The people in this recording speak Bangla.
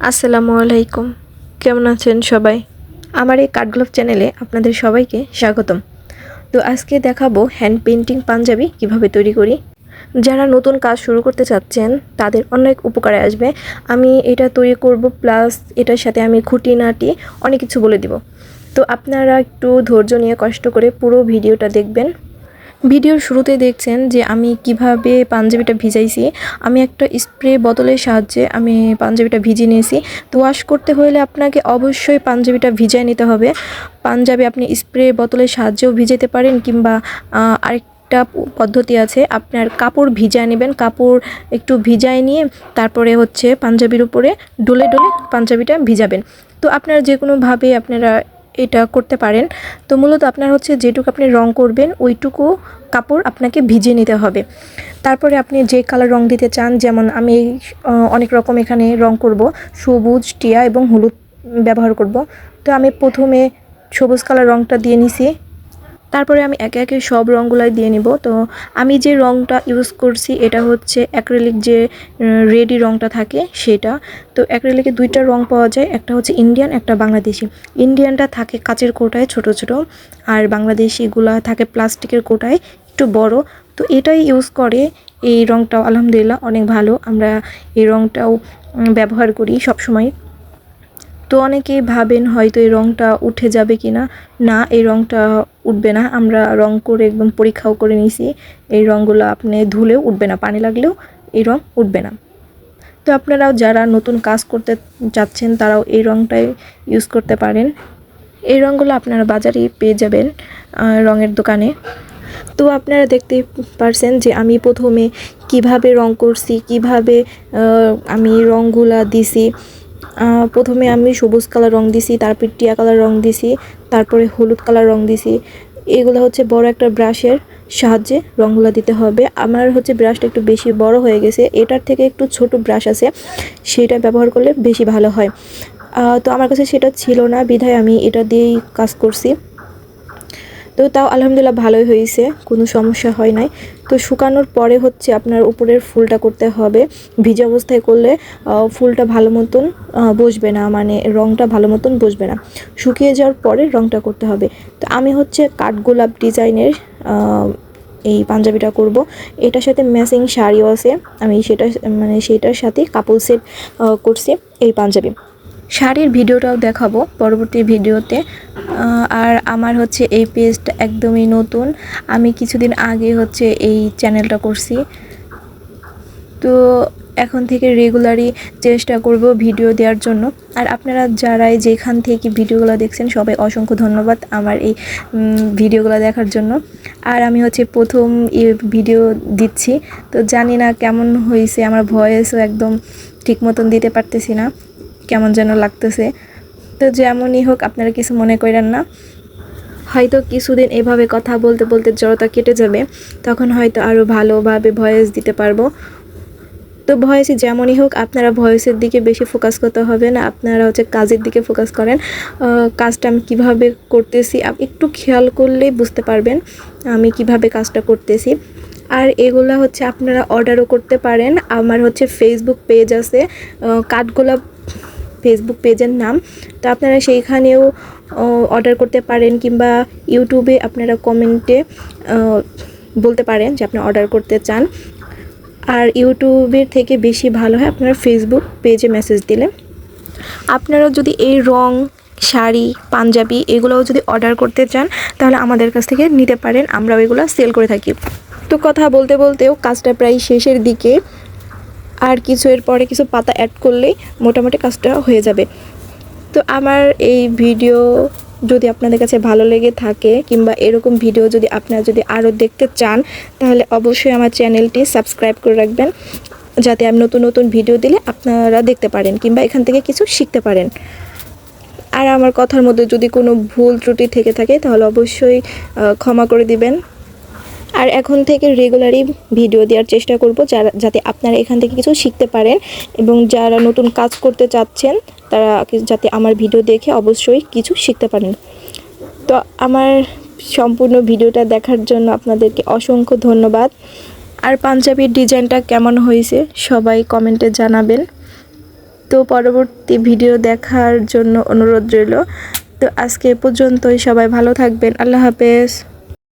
আসসালামু আলাইকুম। কেমন আছেন সবাই? আমার এই কাঠগ্লোভ চ্যানেলে আপনাদের সবাইকে স্বাগতম। তো আজকে দেখাবো হ্যান্ড পেন্টিং পাঞ্জাবি কীভাবে তৈরি করি। যারা নতুন কাজ শুরু করতে চাচ্ছেন, তাদের অনেক উপকারে আসবে। আমি এটা তৈরি করব প্লাস এটার সাথে আমি খুঁটিনাটি অনেক কিছু বলে দিব। তো আপনারা একটু ধৈর্য নিয়ে কষ্ট করে পুরো ভিডিওটা দেখবেন। ভিডিওর শুরুতে দেখছেন যে আমি কীভাবে পাঞ্জাবিটা ভিজাইছি। আমি একটা স্প্রে বোতলের সাহায্যে আমি পাঞ্জাবিটা ভিজিয়ে নিয়েছি। তো ওয়াশ করতে হলে আপনাকে অবশ্যই পাঞ্জাবিটা ভিজায় নিতে হবে। পাঞ্জাবি আপনি স্প্রে বোতলের সাহায্যেও ভিজাতে পারেন কিংবা আরেকটা প- পদ্ধতি আছে। আপনার কাপড় ভিজায় নেবেন। কাপড় একটু ভিজায় নিয়ে তারপরে হচ্ছে পাঞ্জাবির উপরে ডলে ডলে পাঞ্জাবিটা ভিজাবেন। তো আপনারা যে কোনোভাবে আপনারা এটা করতে পারেন। তো মূলত আপনার হচ্ছে যেটুকু আপনি রং করবেন, ওইটুকু কাপড় আপনাকে ভিজিয়ে নিতে হবে। তারপরে আপনি যে কালার রং দিতে চান, যেমন আমি অনেক রকম এখানে রং করব, সবুজ, টিয়া এবং হলুদ ব্যবহার করব। তো আমি প্রথমে সবুজ কালার রংটা দিয়ে নিছি। তারপরে আমি একে একে সব রঙগুলাই দিয়ে নিব। তো আমি যে রঙটা ইউজ করছি, এটা হচ্ছে অ্যাক্রেলিক যে রেডি রঙটা থাকে সেটা। তো অ্যাক্রেলিকে দুইটা রং পাওয়া যায়, একটা হচ্ছে ইন্ডিয়ান একটা বাংলাদেশি। ইন্ডিয়ানটা থাকে কাচের কোটায় ছোট ছোট, আর বাংলাদেশিগুলা থাকে প্লাস্টিকের কোটায় একটু বড়। তো এটাই ইউজ করে এই রঙটাও আলহামদুলিল্লাহ অনেক ভালো। আমরা এই রঙটাও ব্যবহার করি সব সময় তো অনেকেই ভাবেন হয়তো এই রঙটা উঠে যাবে কি না না এই রঙটা উঠবে না। আমরা রং করে একদম পরীক্ষাও করে নিয়েছি। এই রঙগুলো আপনি ধুলেও উঠবে না, পানি লাগলেও এই রং উঠবে না। তো আপনারাও যারা নতুন কাজ করতে চাচ্ছেন, তারাও এই রঙটাই ইউজ করতে পারেন। এই রঙগুলো আপনারা বাজারেই পেয়ে যাবেন রঙের দোকানে। তো আপনারা দেখতে পারছেন যে আমি প্রথমে কীভাবে রং করছি, কীভাবে আমি রঙগুলা দিছি। প্রথমে আমি সবুজ কালার রং দিছি, তারপর টিয়া কালার রং দিছি, তারপরে হলুদ কালার রং দিছি। এগুলো হচ্ছে বড় একটা ব্রাশের সাহায্যে রঙগুলো দিতে হবে। আমার হচ্ছে ব্রাশটা একটু বেশি বড় হয়ে গেছে, এটার থেকে একটু ছোট ব্রাশ আছে, সেটা ব্যবহার করলে বেশি ভালো হয়। তো আমার কাছে সেটা ছিল না, বিধায় আমি এটা দিয়েই কাজ করছি। তো তাও আলহামদুলিল্লাহ ভালোই হয়েছে, কোনো সমস্যা হয় নাই। তো শুকানোর পরে হচ্ছে আপনার উপরের ফুলটা করতে হবে। ভিজা অবস্থায় করলে ফুলটা ভালো মতন বসবে না মানে রংটা ভালো মতন বসবে না। শুকিয়ে যাওয়ার পরে রংটা করতে হবে। তো আমি হচ্ছে কাঠগোলাপ ডিজাইনের এই পাঞ্জাবিটা করব। এটার সাথে ম্যাচিং শাড়িও আছে। আমি সেটা মানে সেটার সাথে কাপল সেট করছি এই পাঞ্জাবি। শাড়ির ভিডিওটাও দেখাবো পরবর্তী ভিডিওতে। আর আমার হচ্ছে এই পেজটা একদমই নতুন। আমি কিছুদিন আগে হচ্ছে এই চ্যানেলটা করছি। তো এখন থেকে রেগুলারই চেষ্টা করব ভিডিও দেওয়ার জন্য। আর আপনারা যারাই যেখান থেকে ভিডিওগুলো দেখছেন, সবাই অসংখ্য ধন্যবাদ আমার এই ভিডিওগুলো দেখার জন্য। আর আমি হচ্ছে প্রথম ভিডিও দিচ্ছি। তো জানি না কেমন হয়েছে, আমার ভয়েসও একদম ঠিক মতন দিতে পারতেছি না। কেমন যেন লাগতেছে। তো যেমনই হোক, আপনারা কিছু মনে করেন না। হয়তো কিছুদিন এভাবে কথা বলতে বলতে জড়তা কেটে যাবে। তখন হয়তো আরও ভালোভাবে ভয়েস দিতে পারব। তো ভয়েসে যেমনই হোক, আপনারা ভয়েসের দিকে বেশি ফোকাস করতে হবে না। আপনারা হচ্ছে কাজের দিকে ফোকাস করেন। কাজটা আমি কীভাবে করতেছি একটু খেয়াল করলেই বুঝতে পারবেন আমি কীভাবে কাজটা করতেছি। আর এগুলো হচ্ছে আপনারা অর্ডারও করতে পারেন। আমার হচ্ছে ফেসবুক পেজ আছে। কাঠগোলাপ ফেসবুক পেজের নাম, তো আপনারা সেইখানেও অর্ডার করতে পারেন কিংবা ইউটিউবে আপনারা কমেন্টে বলতে পারেন যে আপনি অর্ডার করতে চান। আর ইউটিউবের থেকে বেশি ভালো হয় আপনারা ফেসবুক পেজে মেসেজ দিলে। আপনারা যদি এই রং, শাড়ি, পাঞ্জাবি এগুলোও যদি অর্ডার করতে চান, তাহলে আমাদের কাছ থেকে নিতে পারেন। আমরাও এগুলো সেল করে থাকি। তো কথা বলতে বলতেও কাজটা প্রায় শেষের দিকে। আর কিছু এর পরে কিছু পাতা অ্যাড করলেই মোটামুটি কাজটা হয়ে যাবে। তো আমার এই ভিডিও যদি আপনাদের কাছে ভালো লেগে থাকে কিংবা এরকম ভিডিও যদি আপনারা যদি আরও দেখতে চান, তাহলে অবশ্যই আমার চ্যানেলটি সাবস্ক্রাইব করে রাখবেন, যাতে আমি নতুন নতুন ভিডিও দিলে আপনারা দেখতে পারেন কিংবা এখান থেকে কিছু শিখতে পারেন। আর আমার কথার মধ্যে যদি কোনো ভুল ত্রুটি থেকে থাকে, তাহলে অবশ্যই ক্ষমা করে দিবেন। আর এখন থেকে রেগুলারই ভিডিও দেওয়ার চেষ্টা করব যারা যাতে আপনারা এখান থেকে কিছু শিখতে পারেন এবং যারা নতুন কাজ করতে চাচ্ছেন, তারা যাতে আমার ভিডিও দেখে অবশ্যই কিছু শিখতে পারেন। তো আমার সম্পূর্ণ ভিডিওটা দেখার জন্য আপনাদেরকে অসংখ্য ধন্যবাদ। আর পাঞ্জাবির ডিজাইনটা কেমন হয়েছে সবাই কমেন্টে জানাবেন। তো পরবর্তী ভিডিও দেখার জন্য অনুরোধ রইল। তো আজকে পর্যন্তই, সবাই ভালো থাকবেন, আল্লাহ হাফেজ।